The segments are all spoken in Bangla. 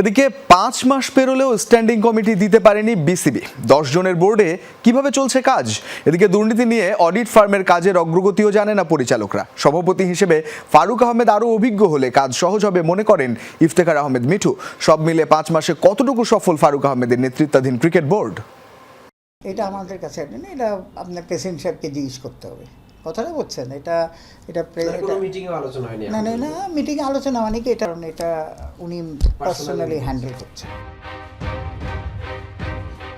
এদিকে পাঁচ মাস পেরোলেও স্ট্যান্ডিং কমিটি দিতে পারেনি বিসিবি দশ জনের বোর্ডে কীভাবে চলছে কাজ? এদিকে দুর্নীতি নিয়ে অডিট ফার্মের কাজের অগ্রগতিও জানে না পরিচালকরা। সভাপতি হিসেবে ফারুক আহমেদ আরও অভিজ্ঞ হলে কাজ সহজ হবে মনে করেন ইফতেখার আহমেদ মিঠু। সব মিলে পাঁচ মাসে কতটুকু সফল ফারুক আহমেদের নেতৃত্বাধীন ক্রিকেট বোর্ড এটা আমাদের কাছে, এটা আপনার প্রেসিডেন্ট সাহেবকে জিজ্ঞেস করতে হবে। কথাটা বলছেন এটা এটা মানে কোনো এটা- মিটিং আলোচনা হয়নি না না না মিটিং আলোচনা মানে কি এটা এটা উনি পার্সোনালি হ্যান্ডেল করছেন।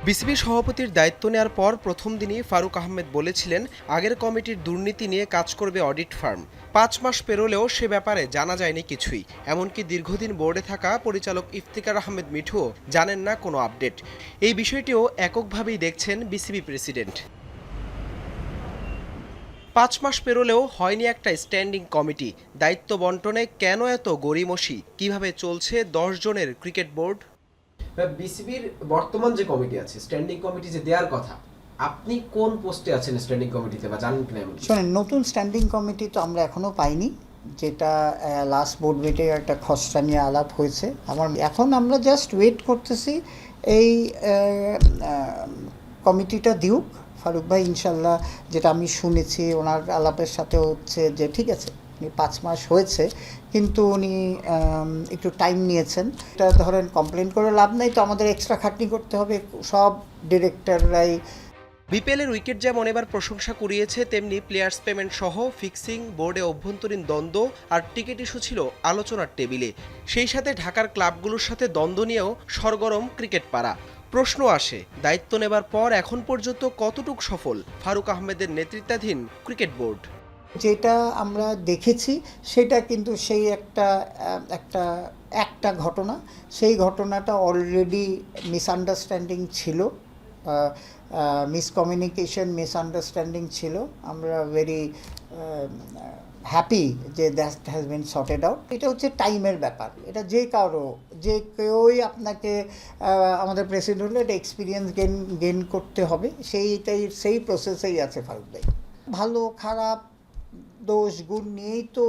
বিসিবি সভাপতির দায়িত্ব নেওয়ার পর প্রথম দিনই ফারুক আহমেদ বলেছিলেন আগের কমিটির দুর্নীতি নিয়ে কাজ করবে অডিট ফার্ম। পাঁচ মাস পেরোলেও সে ব্যাপারে জানা যায়নি কিছুই। এমনকি দীর্ঘদিন বোর্ডে থাকা পরিচালক ইফতিকার আহমেদ মিঠুও জানেন না কোনো আপডেট। এই বিষয়টিও এককভাবেই দেখছেন বিসিবি প্রেসিডেন্ট। পাঁচ মাস পেরোলেও হয়নি একটা স্ট্যান্ডিং কমিটি। দায়িত্ব বন্টনে কেন এত গড়িমসি? কীভাবে চলছে দশ জনের ক্রিকেট বোর্ড? বিসিবির বর্তমান যে কমিটি আছে স্ট্যান্ডিং কমিটি যে দেওয়ার কথা আপনি কোন পোস্টে আছেন স্ট্যান্ডিং কমিটিতে বা জানেন কিনা শোনেন নতুন স্ট্যান্ডিং কমিটি তো আমরা এখনও পাইনি যেটা লাস্ট বোর্ড মিটে একটা খসড়া নিয়ে আলাপ হয়েছে। আমার এখন আমরা জাস্ট ওয়েট করতেছি এই কমিটিটা দিউক। ফারুক ভাই, ইনশাল্লাহ যেটা আমি শুনেছি, ওনার আলাপের সাথে হচ্ছে যে ঠিক আছে, উনি পাঁচ মাস হয়েছে, কিন্তু উনি একটু টাইম নিয়েছেন। এটা ধরেন কমপ্লেন করে লাভ নেই, তো আমাদের এক্সট্রা খাটনি করতে হবে, সব ডিরেক্টররাই বিপিএলের উইকেট যেমন এবার প্রশংসা কুড়িয়েছে, তেমনি প্লেয়ার্স পেমেন্ট সহ ফিক্সিং বোর্ডে অভ্যন্তরীণ দ্বন্দ্ব আর টিকিট ইস্যু ছিল আলোচনার টেবিলে। সেই সাথে ঢাকার ক্লাবগুলোর সাথে দ্বন্দ্ব নিয়েও সরগরম ক্রিকেট পাড়া। প্রশ্ন আসে, দায়িত্ব নেবার পর এখন পর্যন্ত কতটুক সফল ফারুক আহমেদের নেতৃত্বাধীন ক্রিকেট বোর্ড? যেটা আমরা দেখেছি, সেটা কিন্তু সেই একটা একটা একটা ঘটনা। সেই ঘটনাটা অলরেডি মিসআন্ডারস্ট্যান্ডিং ছিল মিসকমিউনিকেশন মিসআন্ডারস্ট্যান্ডিং ছিল। আমরা ভেরি হ্যাপি যে that has been sorted out এটা হচ্ছে টাইমের ব্যাপার। এটা যে কারও যে কেউই আপনাকে আমাদের প্রেসিডেন্ট হলে এটা এক্সপিরিয়েন্স গেন গেন করতে হবে। সেইটাই সেই প্রসেসেই আছে ফারুক ভাই। ভালো খারাপ দোষ গুণ নিয়েই তো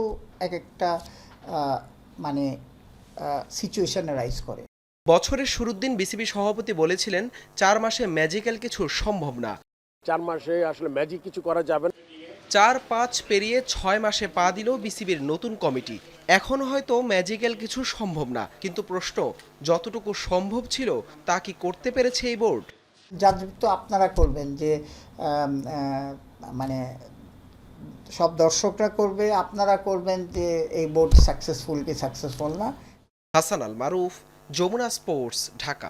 এক একটা মানে সিচুয়েশান রাইজ করে। বছরের শুরুর দিন বিসিবি সভাপতি বলেছিলেন চার মাসে ম্যাজিক্যাল কিছু সম্ভব না। চার মাসে আসলে ম্যাজিক কিছু করা যাবে না। চার পাঁচ পেরিয়ে ছয় মাসে পা দিল বিসিবির নতুন কমিটি। এখন হয়তো ম্যাজিক্যাল কিছু সম্ভব না কিন্তু প্রশ্ন যতটুকু সম্ভব ছিল তা কি করতে পেরেছে এই বোর্ড? যাদের তো আপনারা করবেন যে মানে সব দর্শকরা করবে আপনারা করবেন যে এই বোর্ড সাকসেসফুল কি সাকসেসফুল না? হাসান আল মারুফ যমুনা স্পোর্টস ঢাকা।